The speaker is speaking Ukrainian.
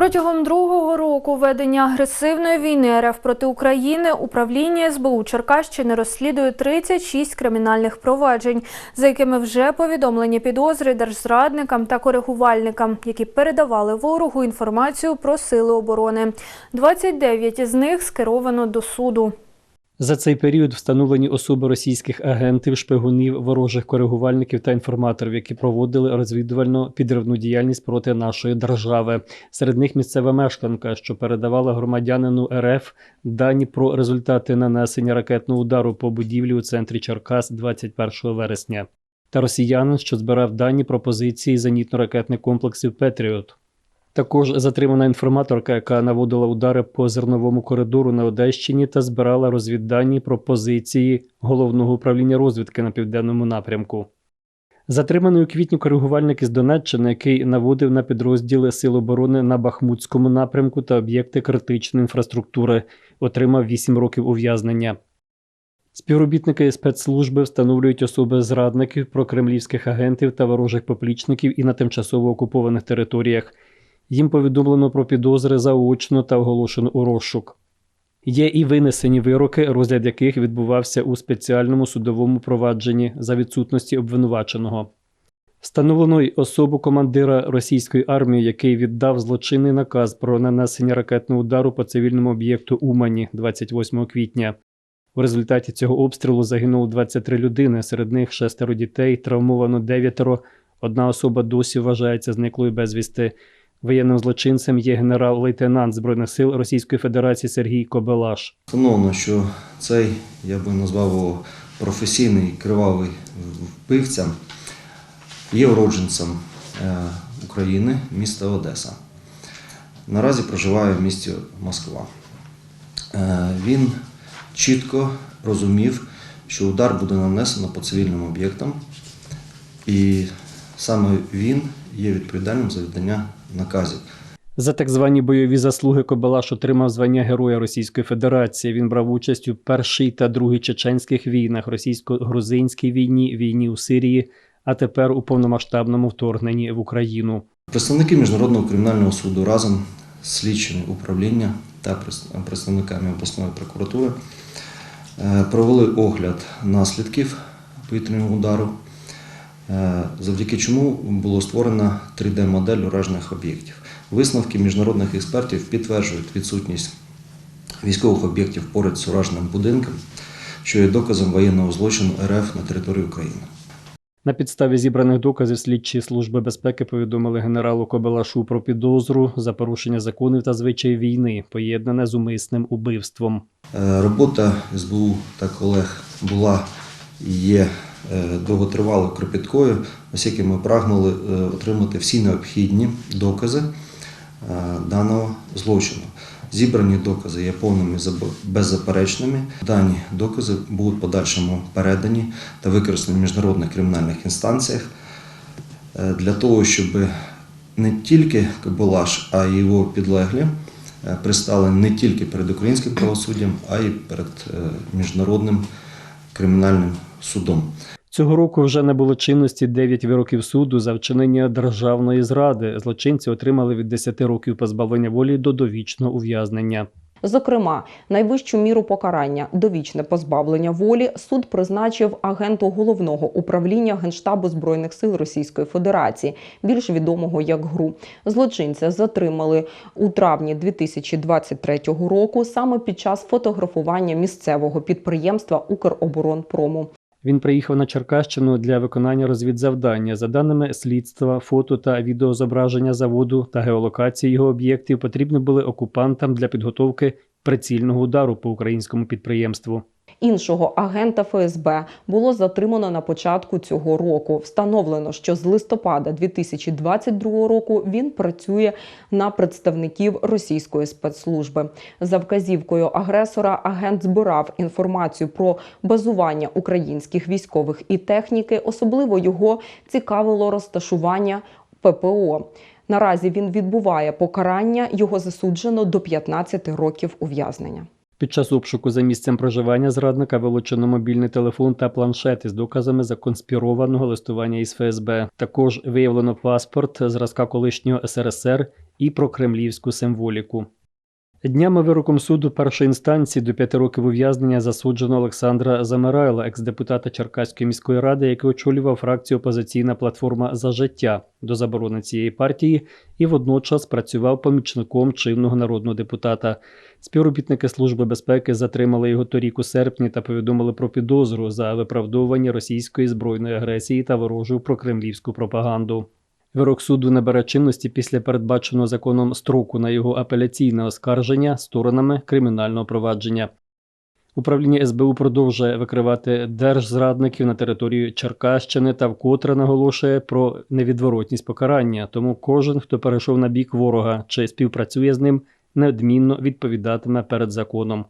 Протягом другого року ведення агресивної війни РФ проти України управління СБУ Черкащини розслідує 36 кримінальних проваджень, за якими вже повідомлені підозри держзрадникам та коригувальникам, які передавали ворогу інформацію про сили оборони. 29 із них скеровано до суду. За цей період встановлені особи російських агентів, шпигунів, ворожих коригувальників та інформаторів, які проводили розвідувально підривну діяльність проти нашої держави. Серед них місцева мешканка, що передавала громадянину РФ дані про результати нанесення ракетного удару по будівлі у центрі Черкас 21 вересня, та росіянин, що збирав дані про позиції зенітно-ракетних комплексів Петріот. Також затримана інформаторка, яка наводила удари по зерновому коридору на Одещині та збирала розвіддані про позиції головного управління розвідки на південному напрямку. Затриманий у квітні коригувальник із Донеччини, який наводив на підрозділи Сил оборони на Бахмутському напрямку та об'єкти критичної інфраструктури, отримав 8 років ув'язнення. Співробітники спецслужби встановлюють особи зрадників, прокремлівських агентів та ворожих поплічників і на тимчасово окупованих територіях. Їм повідомлено про підозри заочно та оголошено у розшук. Є і винесені вироки, розгляд яких відбувався у спеціальному судовому провадженні за відсутності обвинуваченого. Встановлено й особу командира російської армії, який віддав злочинний наказ про нанесення ракетного удару по цивільному об'єкту Умані 28 квітня. У результаті цього обстрілу загинуло 23 людини, серед них шестеро дітей, травмовано дев'ятеро. Одна особа досі вважається зниклою безвісти. Воєнним злочинцем є генерал-лейтенант Збройних сил Російської Федерації Сергій Кобелаш. Встановлено, що цей, я би назвав його професійний кривавий вбивця, є уродженцем е, України, міста Одеса. Наразі проживає в місті Москва. Е, Він чітко розумів, що удар буде нанесено по цивільним об'єктам, і саме він є відповідальним за віддання наказів. За так звані бойові заслуги Кобелаш отримав звання Героя Російської Федерації. Він брав участь у першій та другій чеченських війнах, російсько-грузинській війні, війні у Сирії, а тепер у повномасштабному вторгненні в Україну. Представники Міжнародного кримінального суду разом з слідчими управління та представниками обласної прокуратури е, провели огляд наслідків повітряного удару, завдяки чому було створено 3D-модель уражених об'єктів. Висновки міжнародних експертів підтверджують відсутність військових об'єктів поряд з ураженим будинком, що є доказом воєнного злочину РФ на території України. На підставі зібраних доказів слідчі служби безпеки повідомили генералу Кобелашу про підозру за порушення законів та звичаїв війни, поєднане з умисним убивством. Е, Робота СБУ та колег була і є е, довготривалою кропіткою, оскільки ми прагнули е, отримати всі необхідні докази е, даного злочину. Зібрані докази є повними беззаперечними. Дані докази будуть в подальшому передані та використані в міжнародних кримінальних інстанціях е, для того, щоб не тільки Кабулаш, а й його підлеглі е, пристали не тільки перед українським правосуддям, а й перед е, міжнародним кримінальним судом. Цього року вже не було чинності 9 вироків суду за вчинення державної зради. Злочинці отримали від 10 років позбавлення волі до довічного ув'язнення. Зокрема, найвищу міру покарання довічне позбавлення волі суд призначив агенту головного управління Генштабу збройних сил Російської Федерації, більш відомого як ГРУ. Злочинця затримали у травні 2023 року саме під час фотографування місцевого підприємства Укроборонпрому. Він приїхав на Черкащину для виконання розвідзавдання. За даними слідства, фото та відеозображення заводу та геолокації його об'єктів потрібні були окупантам для підготовки прицільного удару по українському підприємству. Іншого агента ФСБ було затримано на початку цього року. Встановлено, що з листопада 2022 року він працює на представників російської спецслужби. За вказівкою агресора агент збирав інформацію про базування українських військових і техніки. Особливо його цікавило розташування ППО. Наразі він відбуває покарання. Його засуджено до 15 років ув'язнення. Під час обшуку за місцем проживання зрадника вилучено мобільний телефон та планшет із доказами законспірованого листування із ФСБ. Також виявлено паспорт зразка колишнього СРСР і про кремлівську символіку. Днями вироком суду першої інстанції до п'яти років ув'язнення засуджено Олександра Замирайла, екс-депутата Черкаської міської ради, який очолював фракцію опозиційна платформа за життя до заборони цієї партії і водночас працював помічником чинного народного депутата. Співробітники Служби безпеки затримали його торік у серпні та повідомили про підозру за виправдовування російської збройної агресії та ворожу прокремлівську пропаганду. Вирок суду набере чинності після передбаченого законом строку на його апеляційне оскарження сторонами кримінального провадження. Управління СБУ продовжує викривати держзрадників на території Черкащини та вкотре наголошує про невідворотність покарання. Тому кожен, хто перейшов на бік ворога чи співпрацює з ним, неодмінно відповідатиме перед законом.